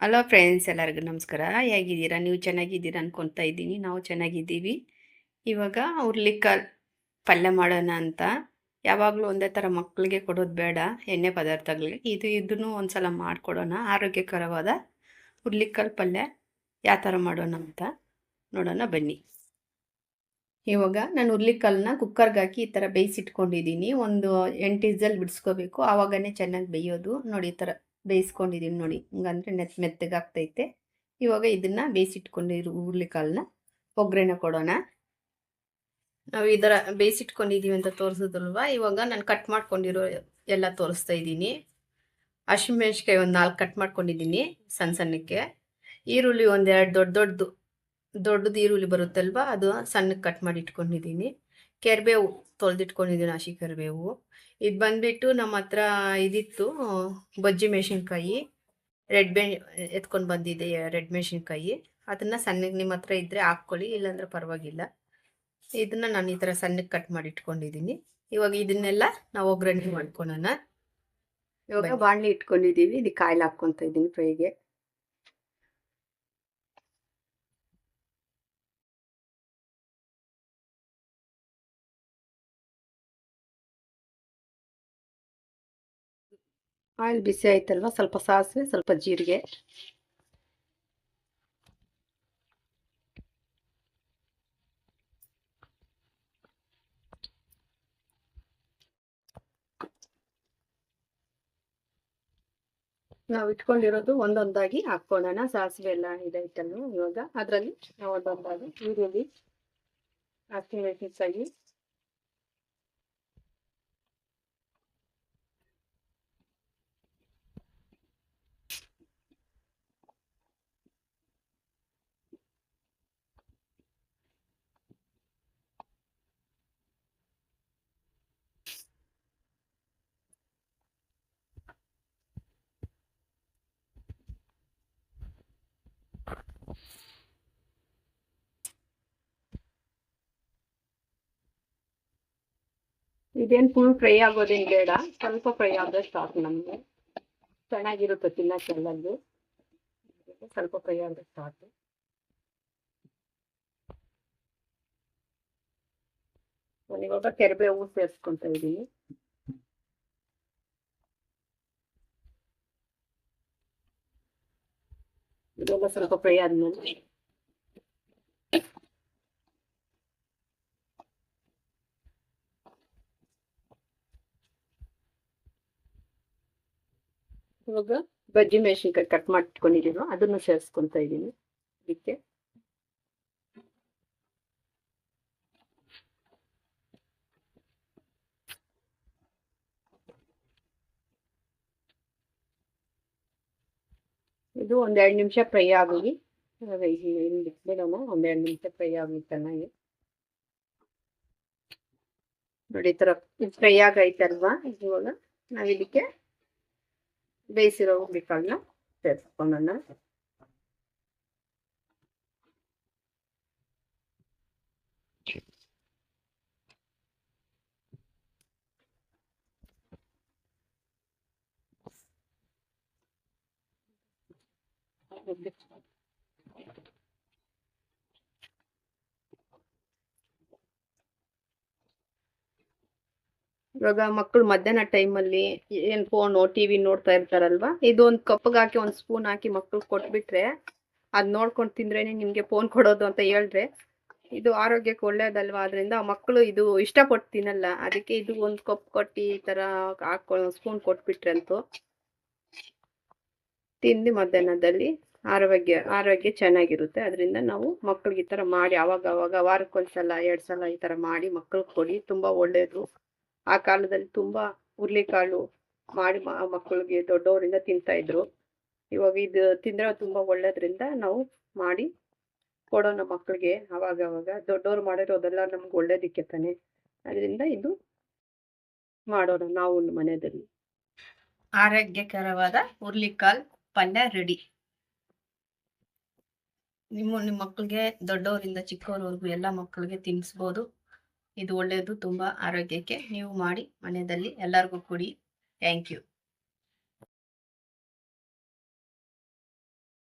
Hello friends ಎಲ್ಲರಿಗೂ ನಮಸ್ಕಾರ. ಹೇಗಿದ್ದೀರಾ? ನೀವು ಚೆನ್ನಾಗಿದ್ದೀರಾ ಅನ್ಕೊತಾ ಇದ್ದೀನಿ. ನಾವು ಚೆನ್ನಾಗಿದ್ದೀವಿ. ಇವಾಗ ಉರ್ಲಿಕಲ್ ಪಲ್ಯ ಮಾಡೋಣ ಅಂತ. ಯಾವಾಗಲೂ ಒಂದೇ ಥರ ಮಕ್ಕಳಿಗೆ ಕೊಡೋದು ಬೇಡ. ಎಣ್ಣೆ ಪದಾರ್ಥಗಳಿಗೆ. ಇದು ಇದನ್ನು ಒಂದು ಸಲ ಮಾಡಿಕೊಡೋಣ. ಆರೋಗ್ಯಕರವಾದ ಉರ್ಲಿಕಲ್ ಪಲ್ಯ ಯಾವ ಥರ ಮಾಡೋಣ ಅಂತ ನೋಡೋಣ ಬನ್ನಿ. ಇವಾಗ ನಾನು ಹುರ್ಲಿಕಾಲನ್ನ ಕುಕ್ಕರ್ಗೆ ಹಾಕಿ ಈ ಥರ ಬೇಯಿಸಿಟ್ಕೊಂಡಿದ್ದೀನಿ. ಒಂದು ಎಂಟು ಇಸಲ್ ಬಿಡಿಸ್ಕೋಬೇಕು. ಆವಾಗನೇ ಚೆನ್ನಾಗಿ ಬೇಯೋದು. ನೋಡಿ ಈ ಥರ ಬೇಯಿಸ್ಕೊಂಡಿದ್ದೀನಿ ನೋಡಿ. ಹಂಗಂದ್ರೆ ನೆತ್ ಮೆತ್ತಗಾಗ್ತೈತೆ ಇವಾಗ ಇದನ್ನು ಬೇಯಿಸಿಟ್ಕೊಂಡಿರೋ ಹುರುಳಿಕಾಳನ್ನ ಒಗ್ಗರಣೆ ಕೊಡೋಣ. ನಾವು ಈ ಥರ ಬೇಯಿಸಿಟ್ಕೊಂಡಿದ್ದೀವಿ ಅಂತ ತೋರಿಸಿದ್ರಲ್ವ? ಇವಾಗ ನಾನು ಕಟ್ ಮಾಡ್ಕೊಂಡಿರೋ ಎಲ್ಲ ತೋರಿಸ್ತಾ ಇದ್ದೀನಿ. ಹಸಿಮೆಣ್ಸಿಕಾಯಿ ಒಂದು ನಾಲ್ಕು ಕಟ್ ಮಾಡ್ಕೊಂಡಿದ್ದೀನಿ ಸಣ್ಣ ಸಣ್ಣಕ್ಕೆ. ಈರುಳ್ಳಿ ಒಂದೆರಡು ದೊಡ್ಡ ದೊಡ್ಡದು ದೊಡ್ಡದು ಈರುಳ್ಳಿ ಬರುತ್ತಲ್ವ? ಅದು ಸಣ್ಣಕ್ಕೆ ಕಟ್ ಮಾಡಿ ಇಟ್ಕೊಂಡಿದ್ದೀನಿ. ಕೆರ್ಬೇವು ತೊಳೆದಿಟ್ಕೊಂಡಿದ್ದೀನಿ ಹಸಿ ಕರಿಬೇವು. ಇದು ಬಂದ್ಬಿಟ್ಟು ನಮ್ಮ ಹತ್ರ ಇದಿತ್ತು ಬಜ್ಜಿ ಮೆಣಸಿನ್ಕಾಯಿ. ರೆಡ್ ಬೆ ಎತ್ಕೊಂಡು ಬಂದಿದೆ ರೆಡ್ ಮೆಣಸಿನ್ಕಾಯಿ. ಅದನ್ನು ಸಣ್ಣಗೆ ನಿಮ್ಮ ಹತ್ರ ಇದ್ದರೆ ಹಾಕ್ಕೊಳ್ಳಿ ಇಲ್ಲಾಂದ್ರೆ ಪರವಾಗಿಲ್ಲ. ಇದನ್ನು ನಾನು ಈ ಥರ ಸಣ್ಣಗೆ ಕಟ್ ಮಾಡಿ ಇಟ್ಕೊಂಡಿದ್ದೀನಿ ಇವಾಗ ಇದನ್ನೆಲ್ಲ ನಾವು ಒಗ್ಗರಣೆ ಮಾಡ್ಕೊಳೋಣ. ಇವಾಗ ಬಾಣಲಿ ಇಟ್ಕೊಂಡಿದ್ದೀವಿ ಇದಕ್ಕೆ ಕಾಯಿಲೆ ಹಾಕ್ಕೊತ ಇದ್ದೀನಿ ಫ್ರೈಗೆ ಆಯಿಲ್ ಬಿಸಿ ಆಯ್ತಲ್ವ? ಸ್ವಲ್ಪ ಸಾಸಿವೆ, ಸ್ವಲ್ಪ ಜೀರಿಗೆ. ನಾವು ಇಟ್ಕೊಂಡಿರೋದು ಒಂದೊಂದಾಗಿ ಹಾಕ್ಕೊಳ್ಳೋಣ. ಸಾಸಿವೆ ಎಲ್ಲ ಇದೈತಲ್ವ ಇವಾಗ? ಅದರಲ್ಲಿ ನಾವು ಒಂದೊಂದಾಗಿ ಈರುಳ್ಳಿ ಹಸಿಮೆಣಸಿನಕಾಯಿ ಇದೇನು ಫುಲ್ ಫ್ರೈ ಆಗೋದೇನು ಬೇಡ. ಸ್ವಲ್ಪ ಫ್ರೈ ಆದರೆ ಸಾಕು ನಮಗೆ. ಚೆನ್ನಾಗಿರುತ್ತೆ ತಿನ್ನೋಕ್ಕೆಲ್ಲದು ಸ್ವಲ್ಪ ಫ್ರೈ ಆದರೆ ಸಾಕು. ನಾನು ಇವಾಗ ಕೆರೆಬೇವು ಸೇರಿಸ್ಕೊತಾ ಇದ್ದೀನಿ. ಇದೆಲ್ಲ ಸ್ವಲ್ಪ ಫ್ರೈ ಆದ್ಮೇಲೆ ಇವಾಗ ಬಜ್ಜಿ ಮೆಣಸಿನ್ಕಾಯಿ ಕಟ್ ಮಾಡಿಟ್ಕೊಂಡಿದ್ದೀನೋ ಅದನ್ನು ಸೇರಿಸ್ಕೊತಾ ಇದ್ದೀನಿ ಇದಕ್ಕೆ ಇದು ಒಂದೆರಡು ನಿಮಿಷ ಫ್ರೈ ಆಗಲಿ ಬಿಡೋಣ ಒಂದೆರಡು ನಿಮಿಷ ಫ್ರೈ ಆಗಲಿ ಚೆನ್ನಾಗಿ. ನೋಡಿ ಈ ಥರ ಫ್ರೈ ಆಗೈತಲ್ವಾ ಇವಾಗ? ನಾವು ಇದಕ್ಕೆ ಬೇಯಿಸಿರೋ ಹುರುಳಿಕಾಳನ್ನ ಸೇರಿಸ್ಕೊಳ್ಳೋಣ ಇವಾಗ ಮಕ್ಕಳು ಮಧ್ಯಾಹ್ನ ಟೈಮಲ್ಲಿ ಏನು ಫೋನು ಟಿ ವಿ ನೋಡ್ತಾ ಇರ್ತಾರಲ್ವಾ? ಇದು ಒಂದು ಕಪ್ಗೆ ಹಾಕಿ, ಒಂದು ಸ್ಪೂನ್ ಹಾಕಿ ಮಕ್ಳು ಕೊಟ್ಬಿಟ್ರೆ ಅದ್ ನೋಡ್ಕೊಂಡು ತಿಂದ್ರೇನೆ ನಿಮಗೆ ಫೋನ್ ಕೊಡೋದು ಅಂತ ಹೇಳ್ರೆ ಇದು ಆರೋಗ್ಯಕ್ಕೆ ಒಳ್ಳೇದಲ್ವಾ? ಅದರಿಂದ ಮಕ್ಕಳು ಇದು ಇಷ್ಟಪಟ್ಟು ತಿನ್ನಲ್ಲ. ಅದಕ್ಕೆ ಇದು ಒಂದು ಕಪ್ ಕೊಟ್ಟು ಈ ತರ ಹಾಕೊ ಸ್ಪೂನ್ ಕೊಟ್ಬಿಟ್ರೆ ಅಂತೂ ತಿಂದು ಮಧ್ಯಾಹ್ನದಲ್ಲಿ ಆರೋಗ್ಯ ಆರೋಗ್ಯ ಚೆನ್ನಾಗಿರುತ್ತೆ. ಅದರಿಂದ ನಾವು ಮಕ್ಕಳಿಗೆ ಈ ಥರ ಮಾಡಿ ಅವಾಗ ಅವಾಗ ವಾರಕ್ಕೊಂದ್ಸಲ ಎರಡು ಸಲ ಈ ಥರ ಮಾಡಿ ಮಕ್ಕಳಿಗೆ ಕೊಡಿ. ತುಂಬ ಒಳ್ಳೆಯದು ಆ ಕಾಲದಲ್ಲಿ ತುಂಬ ಹುರ್ಲಿಕಾಳು ಮಾಡಿ ಮಕ್ಕಳಿಗೆ ದೊಡ್ಡವರಿಂದ ತಿಂತಾ ಇದ್ರು. ಇವಾಗ ಇದು ತಿಂದರೆ ತುಂಬಾ ಒಳ್ಳೇದ್ರಿಂದ ನಾವು ಮಾಡಿ ಕೊಡೋಣ ಮಕ್ಕಳಿಗೆ ಅವಾಗ ಅವಾಗ ದೊಡ್ಡವ್ರು ಮಾಡಿರೋದೆಲ್ಲ ನಮ್ಗೆ ಒಳ್ಳೇದಿಕ್ಕೆ ತಾನೆ. ಅದರಿಂದ ಇದು ಮಾಡೋಣ ನಾವು ಮನೆಯಲ್ಲಿ. ಆರೋಗ್ಯಕರವಾದ ಹುರ್ಲಿಕಾಳು ಪಲ್ಯ ರೆಡಿ. ನಿಮ್ಮ ನಿಮ್ಮ ಮಕ್ಕಳಿಗೆ ದೊಡ್ಡವರಿಂದ ಚಿಕ್ಕವರವರೆಗೂ ಎಲ್ಲ ಮಕ್ಕಳಿಗೆ ತಿನ್ನಿಸ್ಬೋದು ಇದು ಒಳ್ಳೆಯದು ತುಂಬ ಆರೋಗ್ಯಕ್ಕೆ. ನೀವು ಮಾಡಿ ಮನೆಯಲ್ಲಿ ಎಲ್ಲರಿಗೂ ಕೊಡಿ. Thank you